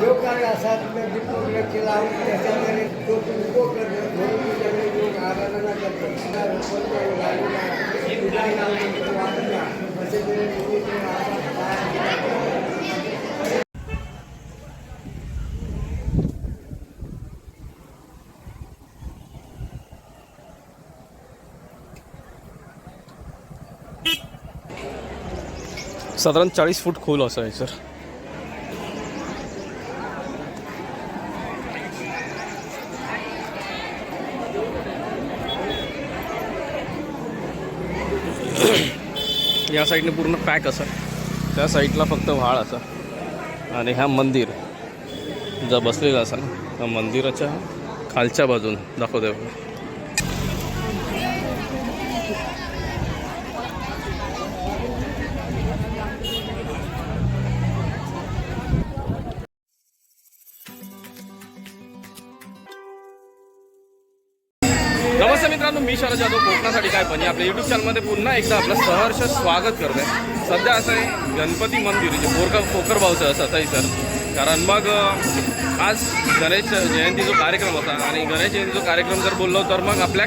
जो असा दीपक केला लावून त्याच्याकडे तो उपयोग करतो म्हणून योग आराधना करतो. असे साधारण चाळीस फूट खोल असं आहे सर. या साईडने पूर्ण पॅक असा. त्या साईडला फक्त व्हाळ असा. आणि ह्या मंदिर जर बसलेला असा ना त्या मंदिराच्या खालच्या बाजून दाखवतोय. मी शरद जाधव कोकणासाठी काय पण. आपल्या युट्यूब चॅनलमध्ये पुन्हा एकदा आपलं सहर्ष स्वागत करतो आहे सध्या असं आहे गणपती मंदिर जे पोरका कोकरबावचं असं सर कारण मग आज गणेश जयंती जो कार्यक्रम होता आणि गणेश जयंती जो कार्यक्रम जर बोललो तर मग आपल्या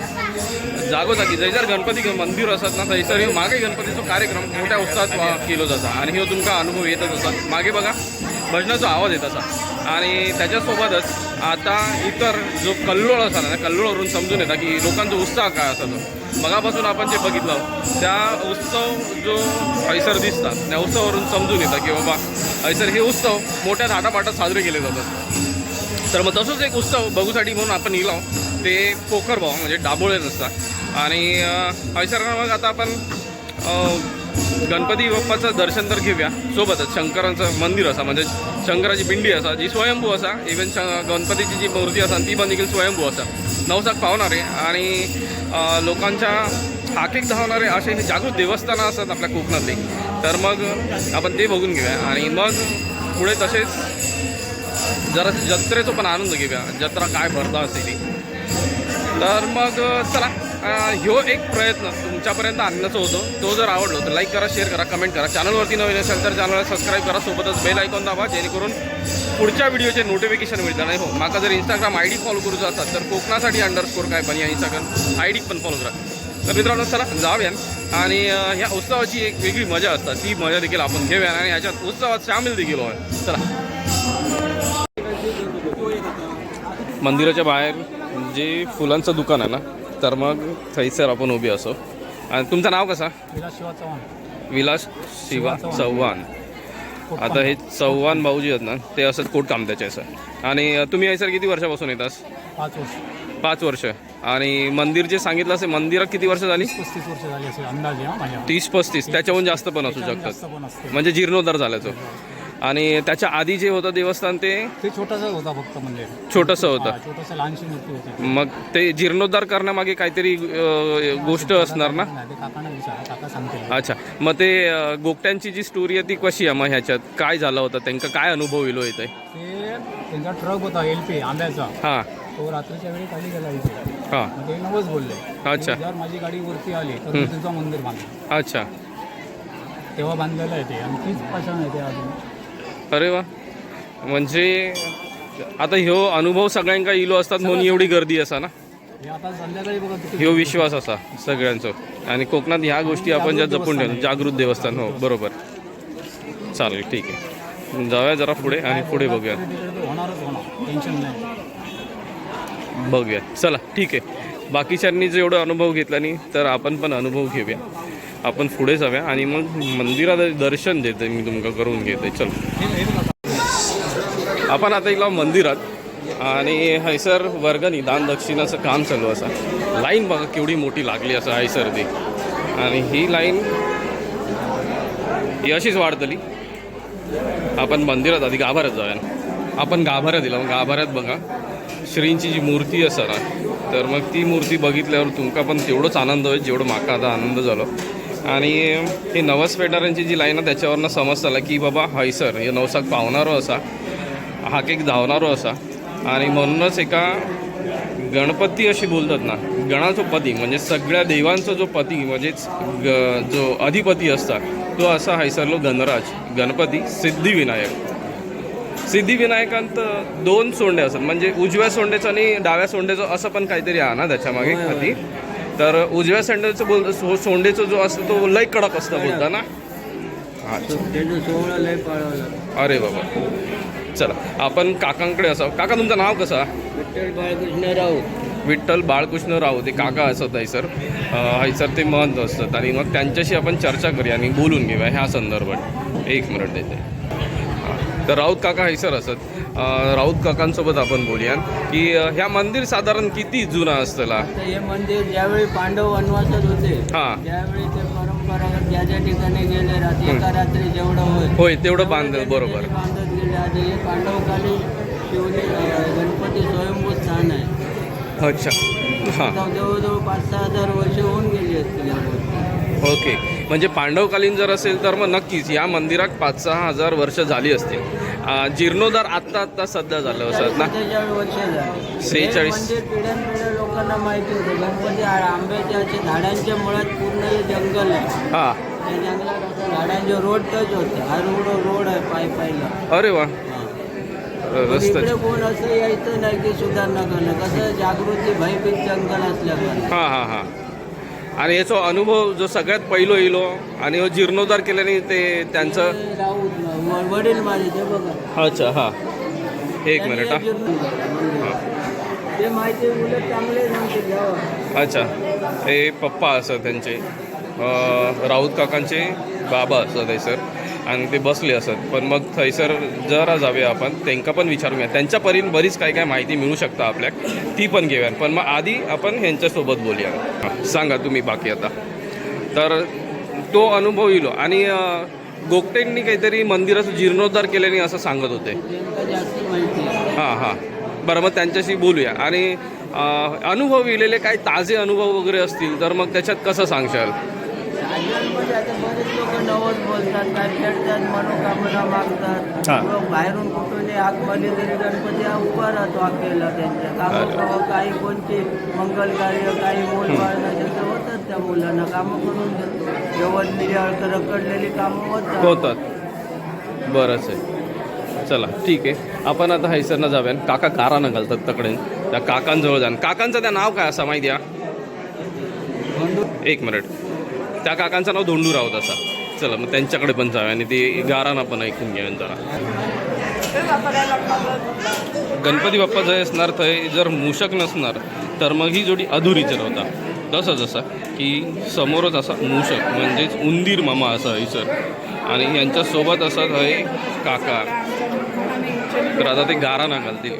जागोजागी जर गणपती मंदिर असत ना थंयसर मागे गणपतीचो कार्यक्रम मोठ्या उत्साहात केलो जाता. आणि हो तुमचा अनुभव येतच असतात मागे बघा भजनाचा आवाज येत असा. आणि त्याच्यासोबतच आता इतर जो कल्लोळ असा ना कल्लोळवरून समजून येता की लोकांचा उत्साह काय असा तो. मगापासून आपण जे बघितलं त्या उत्सव जो हैसर दिसतात त्या उत्सवावरून समजून येतं की बाबा हैसर हे उत्सव मोठ्या थाटापाटात साजरे केले जातात. तर मग तसंच एक उत्सव बघूसाठी म्हणून आपण इलो ते पोखरभाव म्हणजे डाबोळे रस्ता. आणि हैसर मग आता आपण गणपती बाप्पाचं दर्शन तर घेऊया. सोबतच शंकरांचं मंदिर असा म्हणजे शंकराची पिंडी असा जी स्वयंभू असा. इवन श गणपतीची जी मूर्ती असा ती पण देखील स्वयंभू असा. नवसाक पावणारे आणि लोकांच्या हाकेक धावणारे असे हे जागृत देवस्थानं असतात आपल्या कोकणातले. तर मग आपण ते बघून घेऊया. आणि मग पुढे तसेच जरा जत्रेचा पण आनंद घेऊया. जत्रा काय भरता असते ती. तर मग चला. ह्यो एक प्रयत्न तुमच्यापर्यंत आणण्याचा होतो. तो जर आवडलो तर लाईक करा शेअर करा कमेंट करा. चॅनलवरती नवीन असेल तर चॅनलला सबस्क्राईब करा. सोबतच बेल ऐकून दाबा जेणेकरून पुढच्या व्हिडिओचे नोटिफिकेशन मिळतं नाही हो माका जर इंस्टाग्राम आय डी फॉलो करूचा असाल तर कोकणासाठी अंडरस्कोर काय पण या इंस्टाग्राम आय डी पण फॉलो करा. तर मित्रांनो चला जाऊया आणि ह्या उत्सवाची एक वेगळी मजा असतात. ती मजा देखील आपण घेऊया आणि ह्याच्यात उत्सवात सामील देखील होय चला. मंदिराच्या बाहेर जे फुलांचं दुकान आहे ना तर मग थैसर आपण उभी असो. आणि तुमचं नाव कसं? विलास शिवा चव्हाण. विलास शिवा चव्हाण. आता हे चव्हाण भाऊजी आहेत ना ते असत कोट कामत्याचे असं आणि तुम्ही सर किती वर्षापासून येतास पाच वर्ष. पाच वर्ष. आणि मंदिर जे सांगितलं असेल मंदिरात किती वर्ष झाली? पस्तीस वर्ष झाली असेल अंदाजे माझ्या. तीस पस्तीस. त्याच्याहून जास्त पण असू शकतात. म्हणजे जीर्णोद्धार झाल्याचं. आणि त्याच्या आधी जे होतं देवस्थान ते? ते छोटासा होता फक्त म्हणजे. छोटंसं होतं. हा, छोटंसं लहानशी मूर्ती होती. मग ते जीर्णोद्धार करण्यामागे काहीतरी अ, गोष्ट असणार ना? नाही, ते काकांना विचारा काका सांगतील. अच्छा. मग ते अ, गोगट्यांची जी स्टोरी आहे ती कशी आहे मग ह्याच्यात? काय झालं होतं? त्यांना काय अनुभव येलो येते ते त्यांचा ट्रक होता एल पी आंब्याचा. हां. तो रात्रीच्या वेळी खाली गेला इथे. हां. मग ते नवस बोलले. अच्छा. जर माझी गाडी वरती आली तर मी तुझं मंदिर बांधलं. अच्छा. तेव्हा बांधलेलं आहे ते आणि तीच पाषाण आहे ते अजून. अरे वा. म्हणजे आता ह्यो अनुभव सगळ्यांका इलो असतात म्हणून एवढी गर्दी असा ना? ह्यो विश्वास असा सगळ्यांचा. आणि कोकणात ह्या गोष्टी आपण ज्या जपून ठेवतो जागृत देवस्थान हो बरोबर. चालेल ठीक आहे. जाऊया जरा पुढे आणि पुढे बघूया. बघूया. चला ठीक आहे. बाकीच्यांनी जेवढं अनुभव घेतला नाही तर आपण पण अनुभव घेऊया. आपण पुढे जाऊया आणि मग मंदिरात दर्शन देते मी तुमका करून घेते. चल. आपण आता इला मंदिरात आणि हैसर वर्गणी दान दक्षिणाचं काम चालू असा. लाईन बघा केवढी मोठी लागली असं हैसर ती आणि ही लाईन ही अशीच वाढतली. आपण मंदिरात आधी गाभाऱ्यात जाऊया. आपण गाभाऱ्यात दिला मग गाभाऱ्यात बघा. श्रींची जी मूर्ती असा ना तर मग ती मूर्ती बघितल्यावर तुमका पण तेवढंच आनंद होईल जेवढं माका आता आनंद झालो. आणि हे नवस पेटारांची जी लाईन आहे त्याच्यावरनं समजताला की बाबा हैसर हे नवसाक पावणारो असा. हाक एक धावणारो असा. आणि म्हणूनच एका गणपती अशी बोलतात ना गणाचा पती म्हणजे सगळ्या देवांचा जो पती म्हणजेच ग- जो अधिपती असतात तो असा हैसरलो गणराज गणपती सिद्धिविनायक. सिद्धिविनायकांत दोन सोंडे असतात म्हणजे उजव्या सोंडेचं आणि डाव्या सोंडेचं असं पण काहीतरी आहे ना त्याच्यामागे. खाती. तर उजव्या सोंडेचं बोल सो- सोंडेचं जो असतो तो लय कडक असतं बोलता ना? अरे बाबा. चला आपण काकांकडे असावं. काका तुमचं नाव कसं? विठ्ठल बाळकृष्ण राऊत. विठ्ठल बाळकृष्ण राव ते काका असत हैसर हैसर ते महंत असतात. आणि मग त्यांच्याशी आपण चर्चा करूया आणि बोलून घेऊया ह्या संदर्भात. एक मिनिट देते. तर राऊत काका हैसर असत. अं, राऊत काकांसोबत आपण बोलूया की ह्या मंदिर साधारण किती जुना असतला? हे मंदिर ज्यावेळी पांडव वनवासात होते हां. त्यावेळी ते परंपरागत ज्या ज्या ठिकाणी गेले रात्री एका रात्री जेवढं होय होय तेवढं बांध तेवढं बरोबर. बांधत गेले. आता हे पांडवकालीन शिवली गणपती स्वयंभू स्थान आहे. अच्छा. हां. जवळजवळ पाच सहा हजार वर्ष होऊन गेली असतील ओके. म्हणजे पांडवकालीन जर असेल तर मग नक्कीच या मंदिरात पाच सहा हजार वर्ष झाली असतील. जीर्णोद्धार आत्ता आत्ता सध्या झालं असत ना? सेहेचाळीस. पिढ्यानपिढ्या लोकांना माहिती होतं. गणपती आ- आंब्याच्या झाडांच्या मुळात पूर्ण जंगल आहे. हां. जंगलात झाडांचे रोड टच होते. हा रोड रोड आहे पाय पायला. अरे वा. रस्ता कोण असं यायचं नाही की सुधारणा करणं. कसं जागृती भयभीत जंगल असल्यामुळे. हां हां हां. आणि याचा अनुभव जो सगळ्यात पहिलो येलो आणि हो जीर्णोद्धार केल्याने ते त्यांचं ते वडील माझे ते बघा. अच्छा हां. एक मिनिट हां. ते माहिती उलट चांगले अच्छा. हे पप्पा असत त्यांचे. राऊत काकांचे बाबा असत थंयसर आणि ते बसले असत. पण मग थंयसर जरा जाऊया आपण. त्यांना पण विचारून घ्या त्यांच्या परीन बरीच काय काय माहिती मिळू शकता आपल्याक ती पण घेऊया. पण मग आधी आपण ह्यांच्यासोबत बोलूया. हां, सांगा तुम्ही बाकी आता. तर तो अनुभव येलो आणि अं, गोगटेंनी काहीतरी मंदिराचं जीर्णोद्धार केल्याने असं सांगत होते. हां हां. बरं मग त्यांच्याशी बोलूया. आणि अनुभव येलेले काही ताजे अनुभव वगैरे असतील तर मग त्याच्यात कसं सांगशाल? सायकलमध्ये आता बरेच लोक नवस बोलतात काय खेळतात मनोकामना मागतात. हा. किंवा बाहेरून कुठून आगमध्ये तरी गणपती हा उभा राहतो अखेरला त्यांच्या. कामं काही कोणते मंगल कार्य काही मूल वाळणं त्याचं होतात त्या मुलांना कामं करून देतो. जेवण मिळाळ रखडलेली कामं होतात. होतात. बरंच आहे. चला ठीक आहे. आपण आता हैसरनं जाऊया काका गारानं घालतात तकडे. त्या काकांजवळ जाण काकांचं त्या नाव काय असं माहिती आहे? एक मिनिट. त्या काकांचं नाव धोंडू राऊत असा. चला मग त्यांच्याकडे पण जाऊया आणि ते गारानं पण ऐकून घेऊन जरा. गणपती बाप्पा जय असणार थंय जर मूषक नसणार तर मग ही जोडी अधुरीच होता तसं जसा की समोरच असा मूषक म्हणजेच उंदीर मामा असा सर. आणि यांच्यासोबत असा आहे काका. तर आता ते गारा घालतील.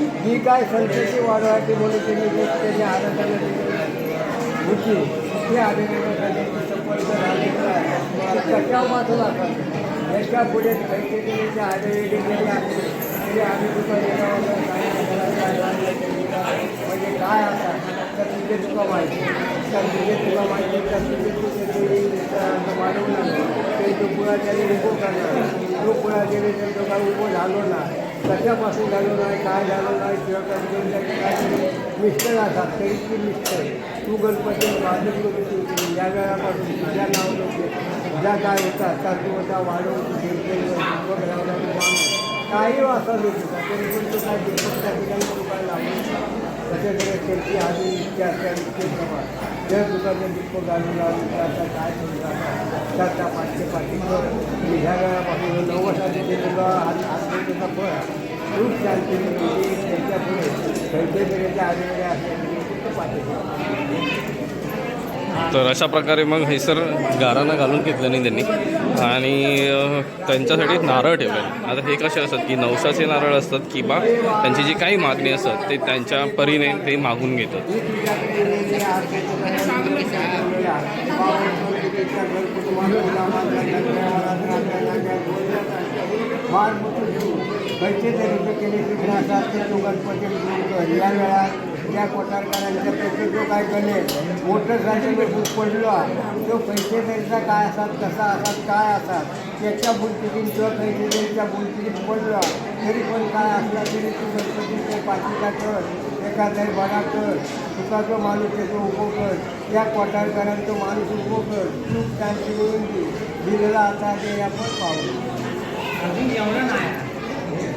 ती जी काय संस्कृती वाढवायची म्हणून त्यांनी जे आनंदाने होती ती आनंदासाठी संपर्क झालेला आहे याच्यापुढे कैकेच्या आढळलेली गेले आहे तरी आम्ही तुका म्हणजे काय आता तर तुझे तुका माहिती तर तुझे तुला माहिती तर तुझे तुझे वाढवणार ते तू पुढाच्याने उभं करणार तो पुढाच्याने जर तो काय उभं झालो ना कशापासून झालो नाही काय झालं नाही किंवा कधी काय मिस्टर असतात तरी ती मिस्टर. तू गणपती बाजूक लोक या वेळापासून तुझ्या नाव लोक ज्या काय होतात त्या तू होता वाढवून काही वाचा लोक तरी पण तो काय दिवसात त्या ठिकाणी तो काय लावून त्याच्याकडे त्यांची आधी इतिहास जर तुका ते दुःख घालून लावून तर आता काय समजा तर त्या पाचशे पाठीवर ह्या वेळापासून नव्वदसाठी ते तुला हात हात फळ खूप शांती त्यांच्या पुढे कैकेच्या आधीमध्ये असलेले पाठीवर तर अशा प्रकारे मग हे सर गारांना घालून घेतलं नाही त्यांनी. आणि त्यांच्यासाठी नारळ ठेवले आता हे कसे असतात की नवसाचे नारळ असतात किंवा त्यांची जी काही मागणी असतात ते त्यांच्या परीने ते मागून घेतात. फार मोठं पैसे ते तो जो काय केले मोटरसायकल खूप पडलो तो पैसे त्यांचा काय असतात कसा असतात काय असतात त्याच्या बुलतीतून किंवा पैसे त्यांच्या बुलतीत पडलो तरी पण काय असला तरी तू गणपतीचे पाठीचा कर एखादा बडा कर तुका जो माणूस आहे तो उभो कर त्या कोटारकरांचा माणूस उभो कर चूक त्यांची मिळून दे. दिलेला आता ते आपण पाहू.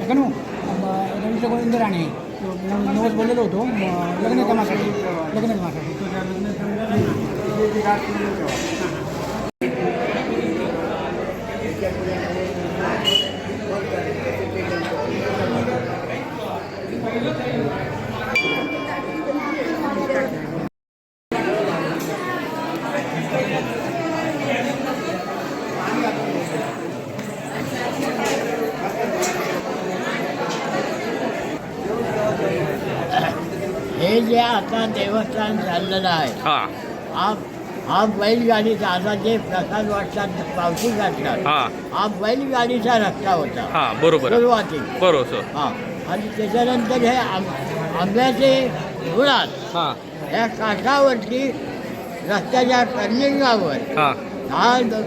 कनू रवींद्र गोविंद राणे तो नवस बोललेलो होतो. लग्न कामासाठी लग्न कामासाठी तो त्या लग्न त्याची गाठ तुम्ही ठेवा. हे जे आता चाललेलं आहे. हा. हा हा बैलगाडीचा आता जे प्रसाद वाटतात पावती घाततात हा. हा बैलगाडीचा रस्ता होता. हा बरोबर. सुरुवाती बरोबर सर. हा. आणि त्याच्यानंतर हे आंब- आंब्याचे मुळात हा. ह्या काठावरती रस्त्याच्या कर्लिंगावर हा. हा ग-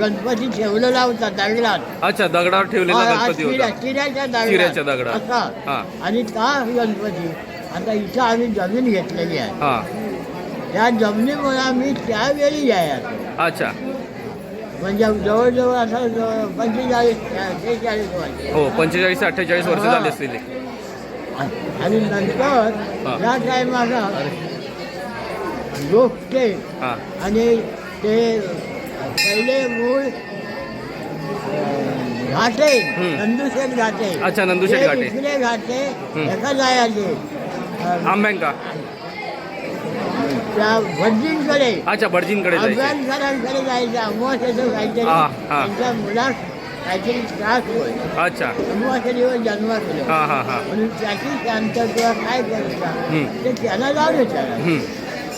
गणपती ठेवलेला होता दगडात. अच्छा दगडावर ठेवलेला हा, गणपती चिऱ्या- होता चिऱ्याच्या दगडात. चिऱ्याच्या दगडात. असा हा. आणि का गणपती आता इथं आम्ही जमीन घेतलेली आहे. हा. त्या जमिनीमुळे आम्ही त्यावेळी यायचो अच्छा म्हणजे जवळजवळ असं पंचेचाळीस शेहेचाळीस वर्ष हो पंचेचाळीस ते अठ्ठेचाळीस वर्ष. झाले असतील आणि नंतर. त्या टायमाला हा आणि ते पहिले मूळ घाटे. नंदुशेठ घाटे अच्छा, नंदुशेठ घाटे. घाटे. एका जायचे आंब्यांका त्या भटजींकडे. अच्छा भटजींकडे जायचे अभ्यासकारांकडे जायचं अमावस्याचं काहीतरी. हा, हा. त्यांच्या मुलास काहीतरी त्रास होय अच्छा. अमावस्या दिवस हा हा हा. म्हणून त्याची शांत किंवा काय करायचा हम्म. ते त्याला जाऊन विचारा. हम्म.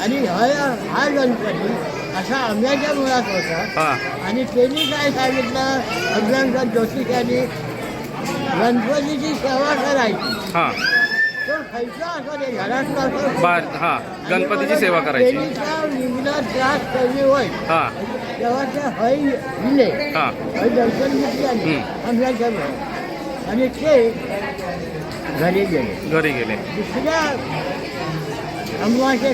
आणि हा हा गणपती असा आंब्याच्या मुळात होता. हा. आणि त्यांनी काय सांगितलं? अभ्यंकर जोशीच्यानी गणपतीची सेवा करायची. हा. बार हा गणपतीची सेवा करायची. हा. हा. आणि ते घरी गेले. घरी गेले. दुसऱ्या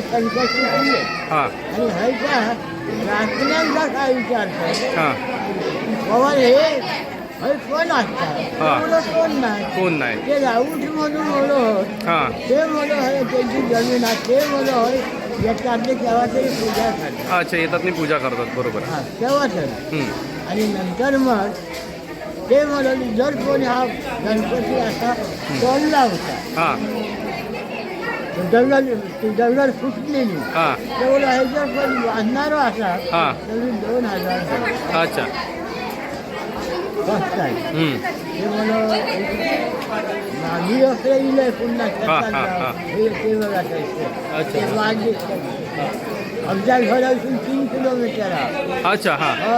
संकष्टी दिले हा. आणि हयच्या राखण्यांचा काय हा. बाबा हे कोण असतात हा. एवढं कोण नाही? कोण नाही? ते राऊत म्हणून मोलं होत. हा. ते मोलं होय त्यांची जमीन आहे. ते मोलं होय याच्यातले केव्हा तरी पूजा करतात अच्छा येतात मी पूजा करतात. बरोबर. हा तेव्हा हम्म. आणि नंतर मग ते म्हणाले जर कोणी हा गणपती असा तोडला होता हा. दगड ती दगड फुटलेली. हा. तेवढं ह्याच्यावर पण बांधणारा असा हा. तरी दोन हजार झाले. अच्छा. स्वस्त आहे हम्म. ते मला मागी असं येईल पुन्हा हे ते ते. अच्छा. आमच्या घरापासून तीन किलोमीटर आहे अच्छा हा हो.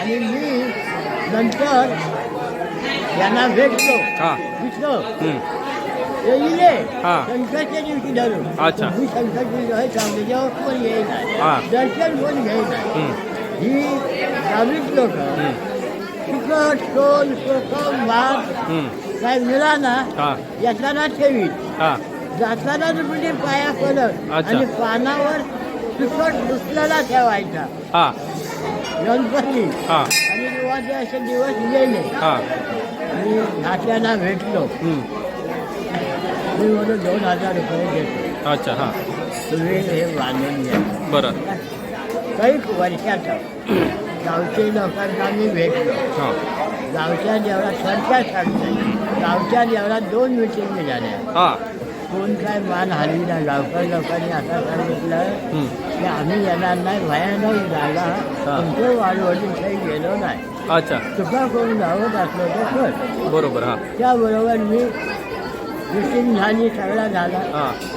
आणि मी नंतर यांना भेटलो हा दिसलो हम्म. ते इले हा. संकटच्या दिवशी धरून अच्छा. मी संकट आहे चांगले जेव्हा कोण हा. दर्शन कोण घेईना ही लोक तिखट सोल कोकम भात. काय मिळाला हा. येताना ठेवी. हा. जाताना म्हणजे पाया पडत अच्छा. आणि पानावर तिखट दुसऱ्याला ठेवायचा. हा. गणपती. हा. आणि दिवाचे असे दिवस गेले. हा. मी नात्याला भेटलो. हम्म. मी म्हणून दोन हजार रुपये देतो अच्छा हा. तुम्ही हे बांधून घ्या. बरं. काही वर्षाचं. गावचे लोकांना मी भेटलो हा. गावच्या देवळात सांगते गावच्या देवळात दोन मिटिंग झाल्या हा. कोण काय मान हलविला गावकर लोकांनी असं सांगितलं. की आम्ही येणार नाही भयानक झाला. हा. तुमचं वाढवडी काही गेलो नाही. अच्छा. तुका कोण गावत असलो तर कर. बरोबर हा. त्याबरोबर मी मिटिंग झाली सगळा झाला.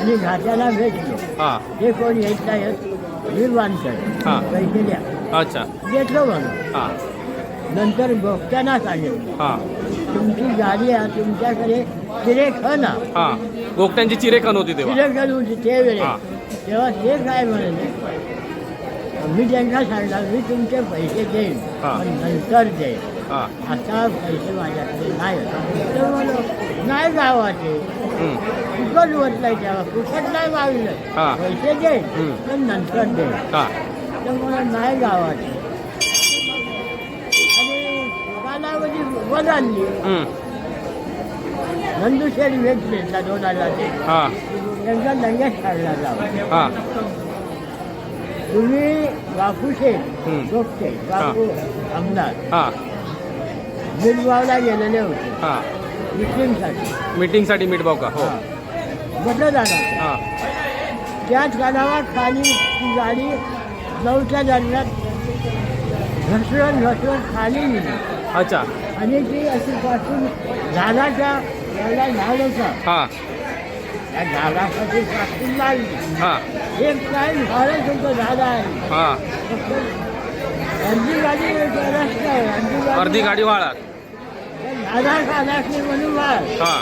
आणि घाट्याला भेटलो हा. हे कोण येत नाहीत मी बांधतोय हा. पैसे द्या अच्छा. घेतलं म्हणून. हां नंतर भक्तांना सांगितलं हां. तुमची गाडी आहे तुमच्याकडे चिरे ना हां. गोगट्यांची चिरेखन होती तेव्हा. चिरे खण होती ते वेळे हा. तेव्हा ते काय म्हणाले? मी त्यांना सांगणार मी तुमचे पैसे देईन हा. पण नंतर देईन हां. आता पैसे माझ्याकडे नाही तर म्हणलं नाही गावाचे. होत नाही फुकट नाही हा. मागलं पैसे देईन हम्म. पण नंतर देईन हां. तर मला नाही गावाचे. आणि कालावधी बदलली हं. नंदुशेठ भेटले दोन हजार ते. हां. त्यांचा दंगेच काढला जावा हां. तुम्ही बापू शेठ हम्म. गोपटे बापू आमदार. हां. बिलगावला गेलेले होते. हां. मिटिंगसाठी मीटिंगसाठी मीटभाव का हो. मतदानात हां. त्याच गावात खाली ती गाडी नऊच्या दरम्यान घसरून घसरून खाली गेली. अच्छा. आणि ती अशी पासून झाडाच्या एवढा झाड होता हां. त्या झाडासाठी पासून लागली. हां. एक काय झाडच होतं झाड आहे. हां. फक्त अर्धी गाडी रस्ता आहे. अर्धी अर्धी गाडी वाळात. झाडा खाण्याची म्हणून वाढ हां.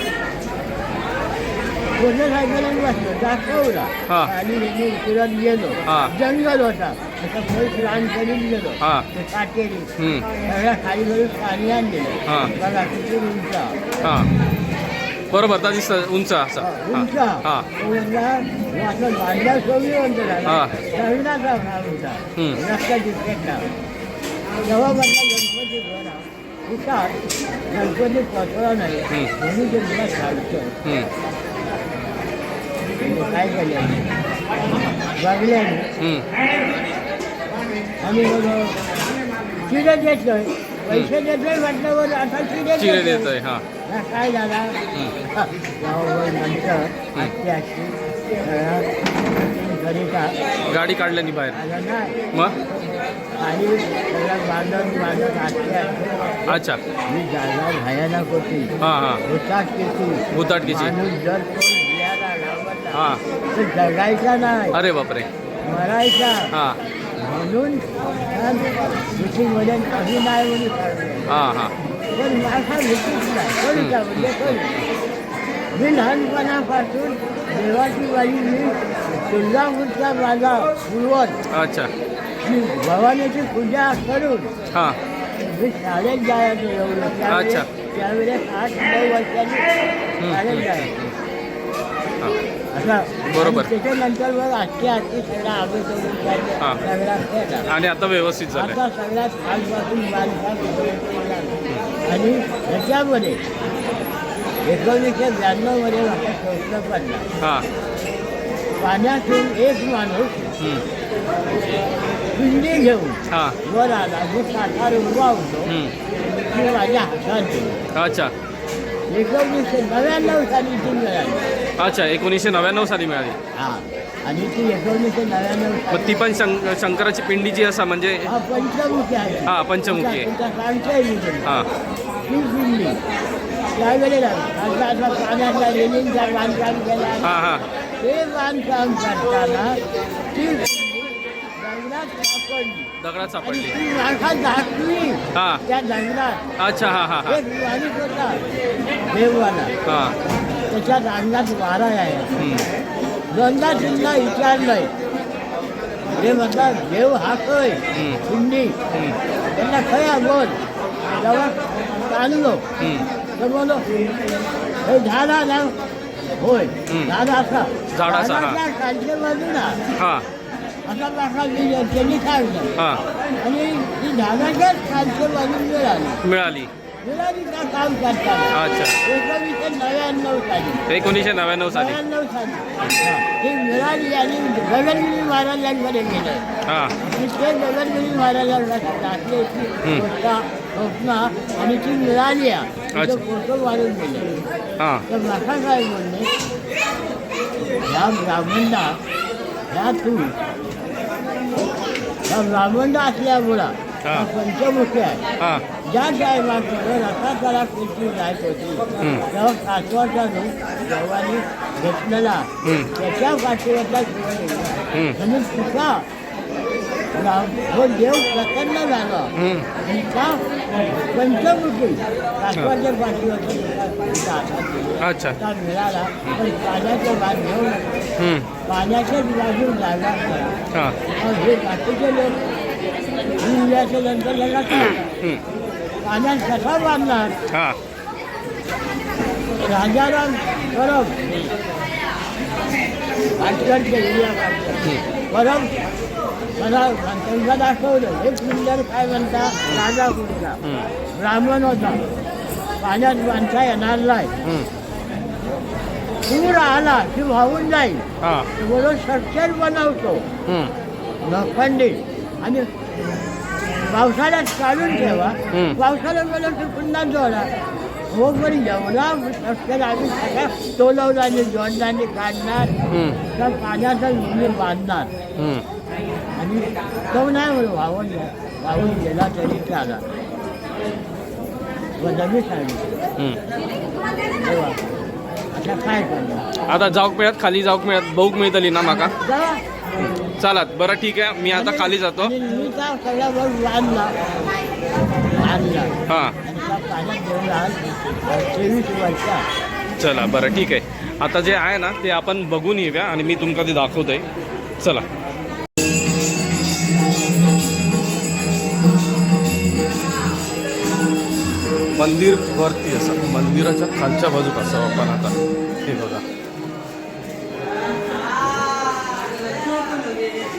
हा. हां हा. हा. हां हां हं. दाखवतोय मोटरसायकलीवर बसलो दाखवला हा. आणि मी उतरत गेलो हा. जंगल होता असं फळ लहान करून गेलो हा. ते काटेरी हं. सगळ्या खाली करून पाणी आणलेलं हा. बघा किती उंच. हां बरोबर स- उंच असा उंच हां हां तो म्हणला, असं सोयी म्हणतो हा. त्याला सगळ्याचा भाग होता हं. रस्त्याची पेटा तेव्हा म्हणला गणपती गणपती पसरा नाही हं. म्हणून ते मला सांगतो हं. काय केलं? हं. आम्ही. मग चिरे देतोय. पैसे देतोय म्हटल्यावर आता चिरे देतोय. काय झाला. गावावर नंतर आजची आजची करिता गाडी काढल्यानी बाहेर. मग? अच्छा. ही जागा भयानक होती. हां हां. हुताट किती? भुताटकीची माणूस हां. तर जगायचा नाही. अरे बापरे. मरायचा. हां. म्हणून मिटिंगमध्ये काही नाही म्हणून सांगलं. हां हां. पण माझा मिटिंग नाही. कोणता म्हणजे कोण? मी लहानपणापासून देवाची वाली मी तुळजापूरचा माझा पूर्वज. अच्छा. मी भवानीची पूजा करून हां. मी शाळेत जायचो एवढं. अच्छा. त्यावेळेस आठ नऊ वर्षांनी शाळेत जायचो. बरोबर. आणि त्याच्यानंतर मग आजची आजची सगळा आम्ही करून हा. सगळा केला आणि आता व्यवस्थित झालं आता सगळ्यात खालपासून बांधकाम आणि ह्याच्यामध्ये एकोणीसशे ब्याण्णवमध्ये माझा प्रश्न पडला. हां. पाण्यातून एक माणूस. पिंडी घेऊन हां. वर आला. जो साठार उभा होतो हं. माझ्या हातात दिली अच्छा. एकोणीसशे नव्याण्णव साली ती मिळाली अच्छा एकोणीसशे नव्याण्णव साली मिळाली. हा. आणि ती एकोणीसशे नव्याण्णव मग ती पण शं शंकराची पिंडी जी असा म्हणजे हा पंचमुखी आहे. हा, पंचमुखी आहे. हां ती पिंडी. त्यावेळेला आता आता पाण्याचा रेलिंगचा बांधकाम केला हां हां. ते बांधकाम करताना ती पिंडी दगडात सापडली. दगडात आणि सापडली. ती माणसा दाखली हां. त्या दगडात. अच्छा हां हां हां. एक माणूस होता. देववाला. हां. त्याच्या अंगात वारा आहे हं. दोनदा तीनदा विचारलंय ते म्हणतात देव हा खय हं. पिंडी हं. त्यांना खया बोल तेव्हा चाललो हं. तर बोलो हे झाडा ना होय हं. झाडा असा झाडाचा, हा. झाडाच्या बाजूला हां असा लिहिला त्यांनी हां आणि ही झाडाच्याच खालच्या बाजूला मिळाली मिळाली का काम करताना अच्छा. एकोणीसशे नव्याण्णव साली. एकोणीसशे नव्याण्णव साली. नव्याण्णव साली. ती मिळाली आणि गगनगिरी महाराजांकडे गेलं हां. आणि ते गगनगिरी महाराजांना हं. स्वप्ना आणि ती मिळाली आहे अच्छा. फोटो वाढून हां. तर माता काय बोलले ह्या ब्राह्मणला ह्या तू. ह्या ब्राह्मण असल्यामुळं हा. हा पंचमुखी आहे. हां. ज्या टायमाकडे रथाच्याला कृती जात होती. तेव्हा कासवाचा रूप देवाने घेतलेला. त्याच्या पाठीवरचा. आणि तुका हो देव प्रसन्न झाला त्या पंचमुखी कासवाच्या पाठीवरचा मिळाला पण पाण्याच्या बाद घेऊ नका. पाण्याच्याच बाजू जागा हे बाकीचे लोक नंतर पाण्यात कसा बांधणार हां. राजाराम परब. भाटकर केलेली परब मला त्यांना दाखवलं. हे सुंदर काय म्हणता? राजा कुठला. ब्राह्मण होता. पाण्यात बांधता येणार नाही. पूर आला की वाहून जाईल. बरोबर स्ट्रक्चर बनवतो. लोखंडी आणि पावसाळ्यात काढून ठेवा. पावसाळ्यात मला ते पुन्हा जोडा हो बरं एवढा स्ट्रक्चर आम्ही सगळा तोलवला आणि जोडणाने काढणार हम्म. तर पाण्याचा विहीर बांधणार हम्म. आणि तो नाही म्हणून वाहून गे- वाहून गेला तरी मी सांगितलं हम्म. तेव्हा आता काय करणार आता जाऊक मिळत खाली जाऊक मिळत बघूक मिळतली ना माका जा. चालत. बरं ठीक आहे. मी आता खाली जातो. आणि मी हां. आणि त्या पाण्यात घेऊन आज तेवीस वर्षा. चला बरं ठीक आहे. आता जे आहे ना ते आपण बघून येऊया आणि मी तुमका ते दाखवतोय. चला. मंदिर वरती असं मंदिराच्या खालच्या बाजूक असं आपण आता हे बघा.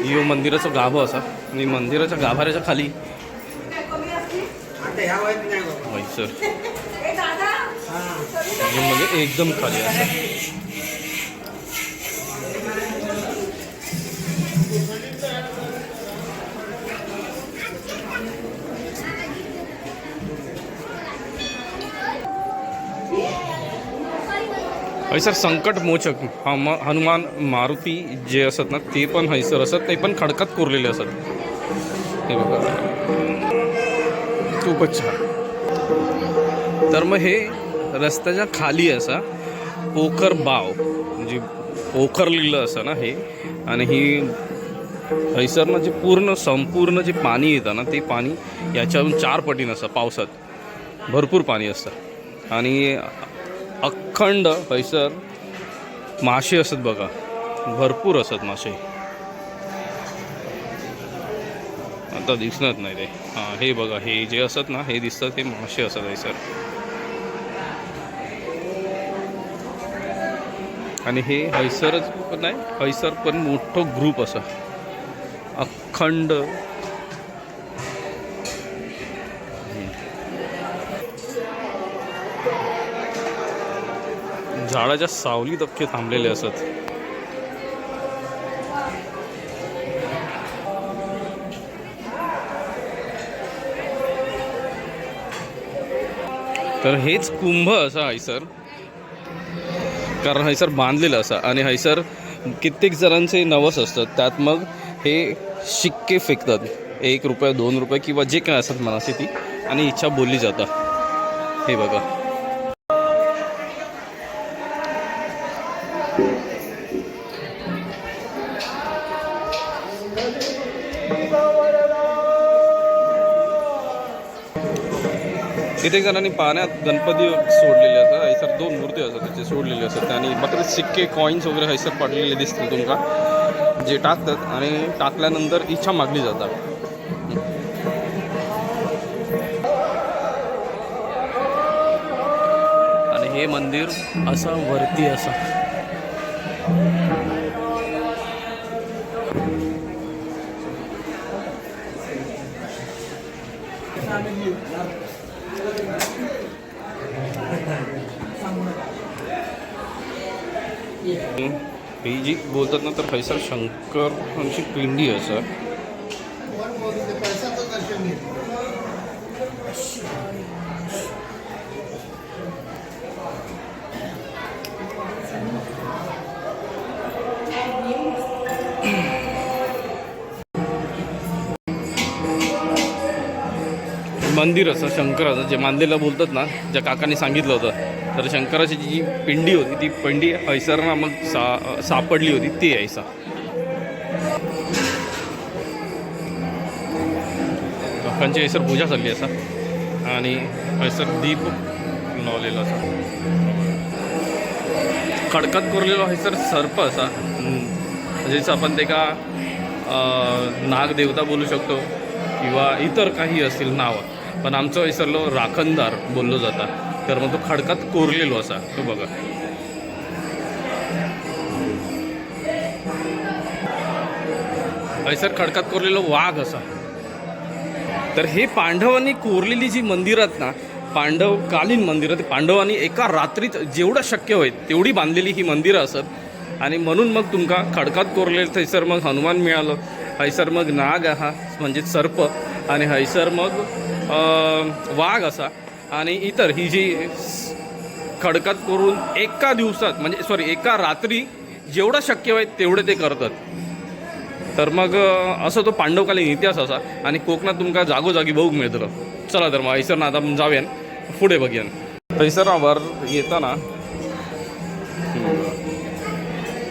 यो मंदिराचं गाभं असा. आणि मंदिराच्या गाभाऱ्याच्या खाली. सर. म्हणजे एकदम खाली असं हैसर संकट मोचक. हम हनुमान मारुती जे असत ना ते पण हैसर असत ते पण खडकात कोरलेले असत. हे बघा. खूपच छान. तर मग हे रस्त्याच्या खाली असा पोखर बाव म्हणजे पोखर लिहिलं असं ना हे आणि ही हैसरनं जे पूर्ण संपूर्ण जे पाणी येतं ना ते पाणी याच्यावरून चार पटीनं असतं पावसात भरपूर पाणी असतं. आणि अखंड हैसर मासे असत बघा. भरपूर असत मासे. आता दिसणार नाही ते. हां हे बघा हे जे असत ना हे दिसतात हे मासे असत हैसर आणि हे हैसरच पण नाही हैसर पण मोठं ग्रुप असं. अखंड झाडाच्या सावली अख्खे थांबलेले असत. तर हेच कुंभ असा हैसर. कारण हैसर बांधलेलं असा. आणि हैसर कित्येक जणांचे नवस असतात. त्यात मग हे शिक्के फेकतात. एक रुपये दोन रुपये किंवा जे काय असतात मनाची ती. आणि इच्छा बोलली जातात हे बघा. कित्येक जणांनी पाण्यात गणपती सोडलेले असतात हैसर दोन मूर्ती असतात त्याचे सोडलेले असतात. आणि बकरे सिक्के कॉईन्स वगैरे हैसर पडलेले दिसतील तुमका. जे टाकतात आणि टाकल्यानंतर इच्छा मागली जातात. आणि हे मंदिर असं वरती असं. ही जी बोलतात ना तर हैसर शंकर आमची पिंडी असं मंदिर असं शंकराचं जे मानलेलं बोलतात ना ज्या काकांनी सांगितलं होतं तर शंकराची जी पिंडी होती ती पिंडी हैसरना मग सा सापडली होती ती ऐसा. काकांची हैसर पूजा चालली असा आणि हैसर दीप लावलेला असा. खडकात कोरलेला हैसर सर्प असा. म्हणजेच आपण ते का नागदेवता बोलू शकतो किंवा इतर काही असतील नावं. पण आमचं विसरलो राखणदार बोललो जाता. तर मग तो खडकात कोरलेलो असा तो बघा. हैसर खडकात कोरलेलो वाघ असा. तर हे पांडवांनी कोरलेली जी मंदिरात ना पांडवकालीन मंदिरं ते पांडवांनी एका रात्रीत जेवढं शक्य होईल तेवढी बांधलेली ही मंदिरं असत. आणि म्हणून मग तुमका खडकात कोरले थंयसर मग हनुमान मिळालं हैसर मग नाग हा म्हणजे सर्प आणि हैसर मग वाघ असा आणि इतर ही जी खडकत खडकात करून एका दिवसात म्हणजे सॉरी एका रात्री जेवढं शक्य होईल तेवढे ते करतात. तर मग असं तो पांडवकालीन इतिहास असा आणि कोकणात तुमका जागोजागी बघूक मिळतलो. चला तर मग हैसर आता जाऊयान. पुढे बघूयान. हैसरावर येताना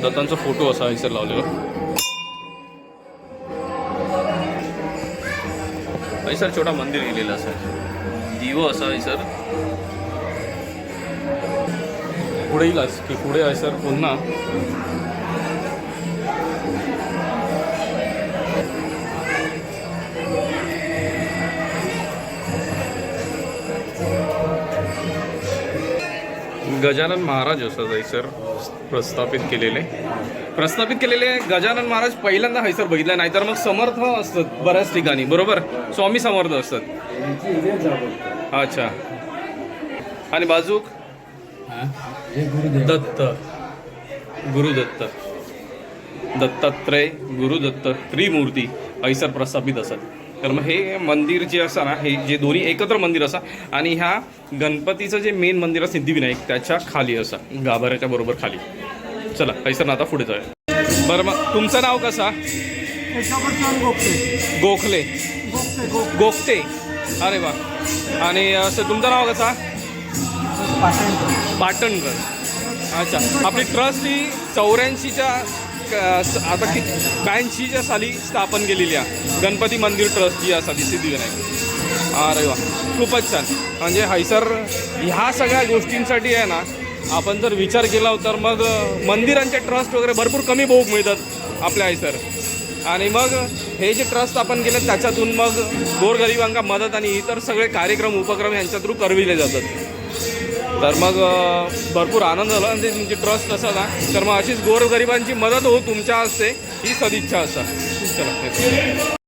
दत्तांचा फोटो असा हैसर लावलेलो. हैसर छोटा मंदिर गेलेलं सर दिव असा हैसर पुढे येईल की पुढे हैसर पुन्हा. गजानन महाराज असतात हैसर प्रस्थापित केलेले. प्रस्थापित केलेले गजानन महाराज पहिल्यांदा हैसर बघितलं नाही तर मग समर्थ असतात बऱ्याच ठिकाणी बरोबर? स्वामी समर्थ असतात. अच्छा. आणि बाजूक? दत्त. गुरुदत्त. दत्तात्रय गुरुदत्त त्रिमूर्ती ऐसर प्रस्थापित असत तर मग हे मंदिर जे असं ना हे जे दोन्ही एकत्र मंदिर असा आणि ह्या गणपतीचं जे मेन मंदिर आहे सिद्धिविनायक त्याच्याखाली असा गाभाऱ्याच्या बरोबर खाली. चला ऐसर ना आता पुढे जाऊया. बरं मग तुमचं नाव कसा? गोखले. गोखते. अरे वा. आणि असं तुमचं नाव कसा? पाटणकर. अच्छा. आपली ट्रस्ट ही चौऱ्याऐंशीच्या आता कि ब्याऐंशीच्या साली स्थापन केलेली आहे गणपती मंदिर ट्रस्ट जी असा ती सिद्धिविनायक अरे वा खूपच छान. म्हणजे हैसर ह्या सगळ्या गोष्टींसाठी आहे ना आपण जर विचार केला तर मग मंदिरांचे ट्रस्ट वगैरे भरपूर कमी बहुक मिळतात आपल्या हैसर. आणि मग हे जे ट्रस्ट आपण केले त्याच्यातून मग गोरगरिबांना मदत आणि इतर सगळे कार्यक्रम उपक्रम यांच्या थ्रू करविले जातात. तर मग भरपूर आनंद झाला. आणि ते तुमची ट्रस्ट असा ना तर मग अशीच गोरगरिबांची मदत हो तुमच्या असते ही सदिच्छा असा. चला